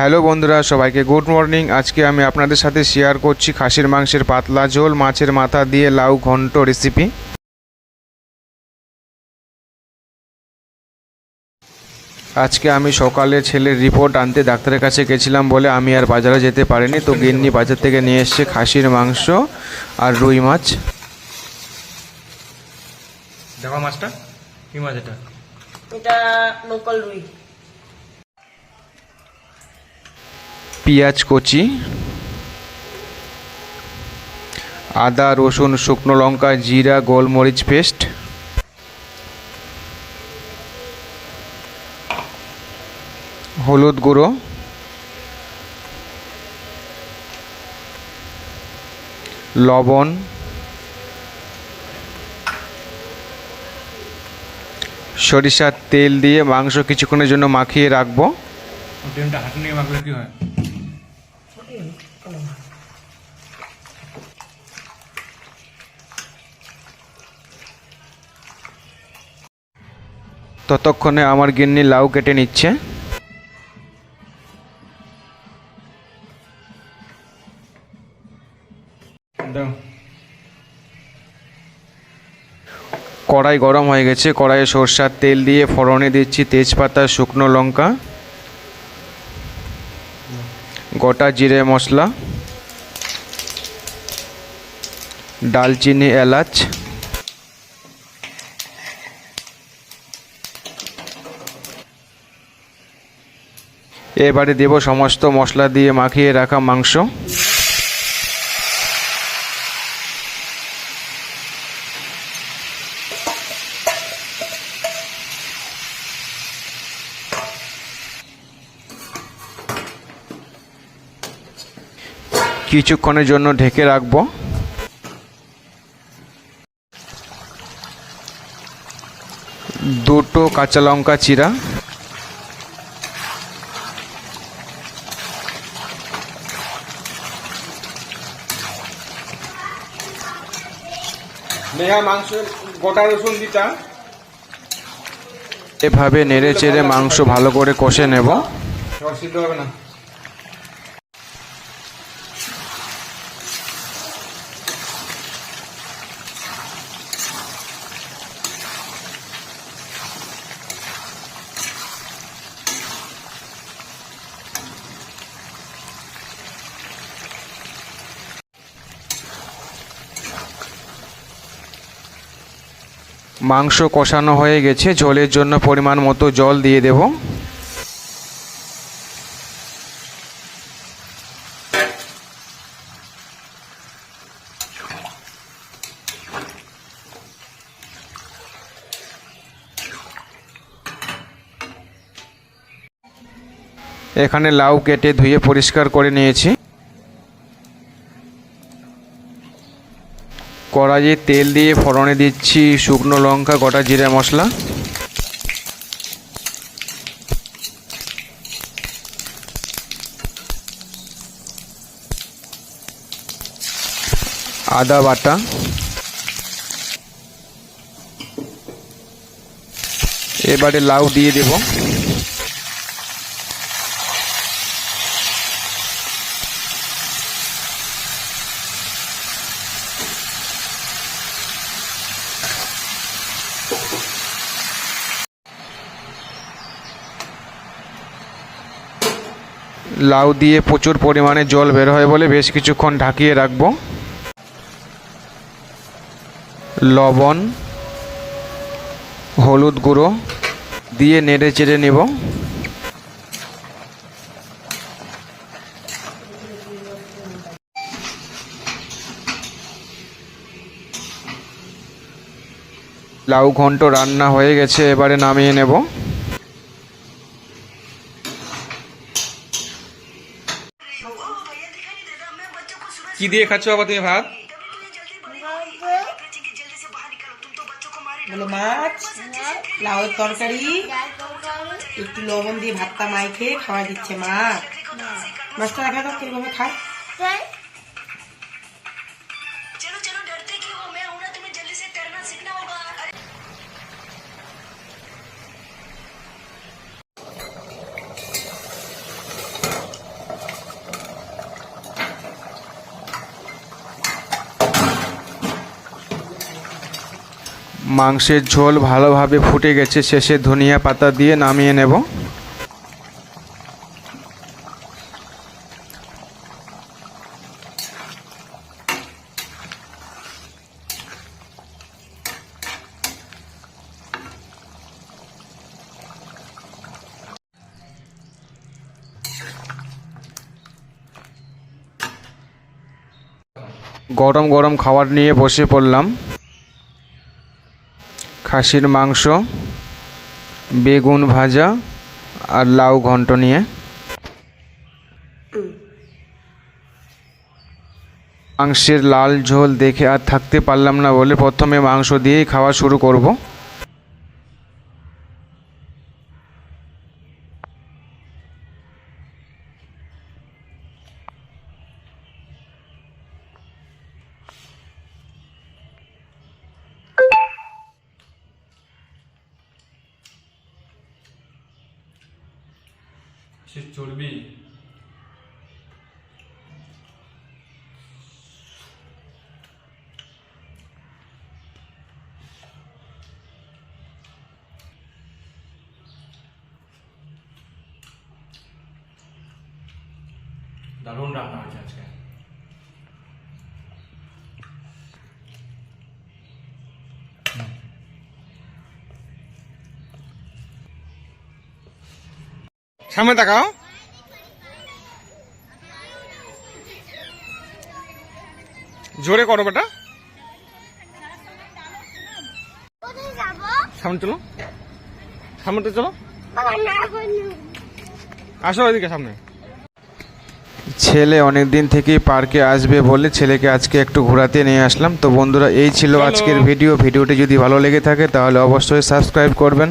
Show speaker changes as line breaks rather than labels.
Hello বন্ধুরা সবাইকে good morning. আজকে আমি আপনাদের সাথে শেয়ার করছি খাসির মাংসের পাতলা ঝোল মাছের মাথা দিয়ে লাউ ঘন্ট রেসিপি আজকে আমি সকালে ছেলের রিপোর্ট আনতে ডাক্তারের কাছে গেছিলাম বলে আমি আর বাজারে যেতে পারিনি তো গিন্নি বাজার থেকে নিয়ে এসছে খাসির মাংস আর রুই মাছ। দেখো মাছটা কি মাছ এটা?
এটা লোকাল রুই।
পেঁয়াজ কচি, আদা, রসুন, শুকনো লঙ্কা, জিরা, গোলমরিচ পেস্ট, হলুদ গুঁড়ো, লবণ, সরিষার তেল দিয়ে মাংস কিছুক্ষণের জন্য মাখিয়ে রাখব।
হাতে নিয়ে মাখলে হয়?
ততক্ষণে আমার গিন্নি লাউ কেটে নিচ্ছে। কড়াই গরম হয়ে গেছে কড়াইয়ে সরষার তেল দিয়ে ফোড়নে দিচ্ছি তেজপাতা শুকনো লঙ্কা গোটা জিরে মশলা ডালচিনি এলাচ এবারে দেব সমস্ত মশলা দিয়ে মাখিয়ে রাখা মাংস। কিছুক্ষণের জন্য ঢেকে রাখব। দুটো কাঁচা লঙ্কা চিরা।
নেহা মাংস গোটা রসুন দিতা
এভাবে নেড়ে চেড়ে মাংস ভালো করে কষে নেব।
সব দেবে হবে না।
মাংস কষানো হয়ে গেছে, ঝোলের জন্য পরিমাণ মতো জল দিয়ে দেব। এখানে লাউ কেটে ধুয়ে পরিষ্কার করে নিয়েছি। কড়াইয়ে তেল দিয়ে ফোড়নে দিচ্ছি শুকনো লঙ্কা, গোটা জিরে মশলা। আদা বাটা। এবারে লাউ দিয়ে দেব। লাউ দিয়ে প্রচুর পরিমাণে জল বের হয় বলে বেশ কিছুক্ষণ ঢাকিয়ে রাখব। লবণ, হলুদ গুঁড়ো দিয়ে নেড়ে চেড়ে নেব। লাউ ঘন্ট রান্না হয়ে গেছে, এবারে নামিয়ে নেব।
কি দিয়ে খাচ্ছ বাবা তুমি ভাত?
বলো মাছ লাউয়ের তরকারি একটু লবণ দিয়ে ভাতটা মাই খেয়ে খাওয়া দিচ্ছে মা। মাছটা দেখা তো কীরকম খায়?
মাংসের ঝোল ভালোভাবে ফুটে গেছে, শেষে ধনিয়া পাতা দিয়ে নামিয়ে নেব। গরম গরম খাবার নিয়ে বসে পড়লাম। খাসির মাংস, বেগুন ভাজা আর লাউ ঘন্ট নিয়ে। মাংসের লাল ঝোল দেখে আর থাকতে পারলাম না বলে প্রথমে মাংস দিয়েই খাওয়া শুরু করব।
সে চর্বি দারুণ রান্না হয়েছে আজকে। সামনে তাকাও। জোরে করো বেটা। সামনে চলো। সামনে চলো। আসো এদিকে সামনে।
ছেলে অনেক দিন থেকেই পার্কে আসবে বলে ছেলেকে আজকে একটু ঘোরাতে নিয়ে আসলাম। তো বন্ধুরা এই ছিল আজকের ভিডিও। ভিডিওটি যদি ভালো লেগে থাকে তাহলে অবশ্যই সাবস্ক্রাইব করবেন।